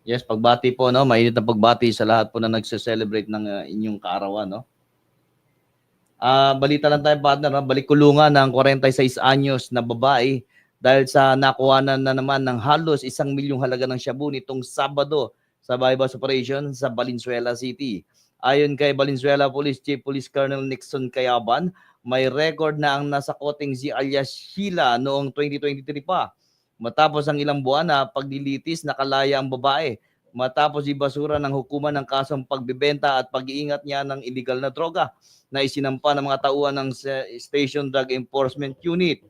Yes, pagbati po, no? Mainit na pagbati sa lahat po na nagse-celebrate ng uh, inyong kaarawan, no? Ah, balita lang tayo, partner, no? balik kulungan ng 46 anyos na babae dahil sa nakuhanan na naman ng halos isang milyong halaga ng shabu nitong Sabado sa bypass operation sa Valenzuela City. Ayon kay Valenzuela Police Chief Police Colonel Nixon Kayaban, may record na ang nasakoting si alias Sheila noong 2023 pa. Matapos ang ilang buwan na paglilitis, nakalaya ang babae. Matapos ibasura ng hukuman ng kasong pagbibenta at pag-iingat niya ng illegal na droga na isinampa ng mga tauhan ng Station Drug Enforcement Unit.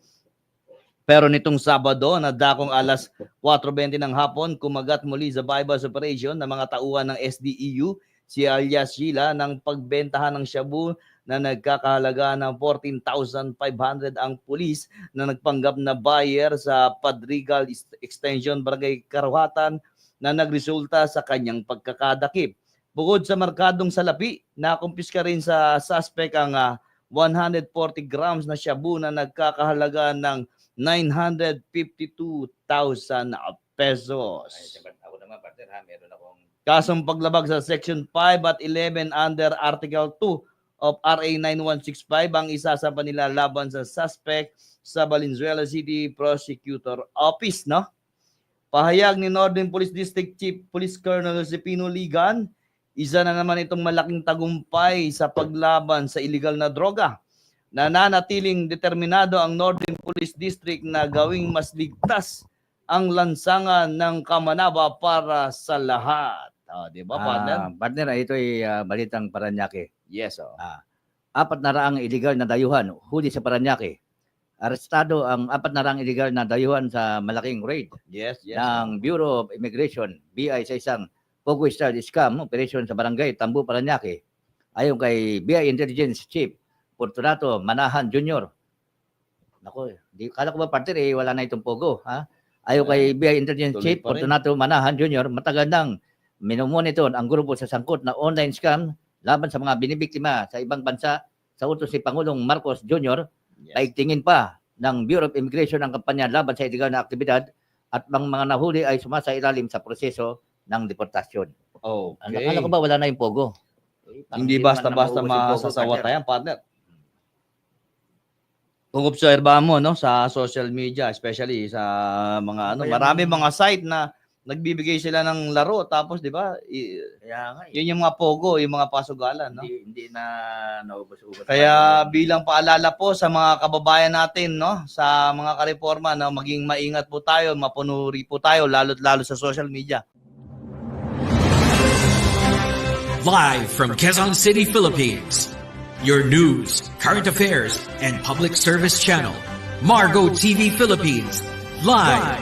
Pero nitong Sabado, na dakong alas 4.20 ng hapon, kumagat muli sa bypass operation ng mga tauhan ng SDEU si alias Sheila ng pagbentahan ng shabu na nagkakahalaga ng 14,500 ang pulis na nagpanggap na buyer sa Padrigal Ex- Extension Barangay Karuhatan na nagresulta sa kanyang pagkakadakip. Bukod sa markadong salapi, nakumpiska rin sa suspect ang ah, 140 grams na shabu na nagkakahalaga ng 952,000 pesos. Ay, ako naman, partner, ha, meron akong Kasong paglabag sa Section 5 at 11 under Article 2 of RA 9165 ang isa sa panila laban sa suspect sa Valenzuela City Prosecutor Office, no? Pahayag ni Northern Police District Chief Police Colonel Josepino Ligan, isa na naman itong malaking tagumpay sa paglaban sa illegal na droga. Nananatiling determinado ang Northern Police District na gawing mas ligtas ang lansangan ng Kamanaba para sa lahat. Oh, di ba, partner? Ah, partner, ito ay ah, balitang Paranaque. yes, oh. Ah, apat na raang illegal na dayuhan huli sa Paranaque. Arestado ang apat na raang illegal na dayuhan sa malaking raid Yes, yes. ng Bureau of Immigration, BI sa isang Pogo style scam operation sa barangay Tambu, Paranaque. Ayon kay BI Intelligence Chief Fortunato Manahan Jr. Nako, di kala ko ba partner eh wala na itong Pogo, ha? Ayon kay BI Intelligence tuloy Chief pa rin. Fortunato Manahan Jr., matagal nang minomonitor ang grupo sa sangkot na online scam laban sa mga binibiktima sa ibang bansa sa utos ni Pangulong Marcos Jr. yes. Paigtingin pa ng Bureau of Immigration ang kampanya laban sa illegal na aktibidad at ang mga nahuli ay sumasailalim sa proseso ng deportasyon. Okay. Akala ko ba wala na yung pogo? Parang Hindi basta-basta pogo, masasawatayan, partner. Kung obserba mo no sa social media, especially sa mga ano, Kaya marami mga- mga site na nagbibigay sila ng laro tapos 'di ba? i- Kaya nga, eh, Yun yung mga pogo, yung mga pasugalan, no? hindi, hindi na naubos-ubos. Kaya bilang paalala po sa mga kababayan natin, no, sa mga kareforma, no, maging maingat po tayo, mapunuri po tayo, lalo't lalo sa social media. Live from Quezon City, Philippines. Your news, current affairs, and public service channel, Margo TV Philippines. Live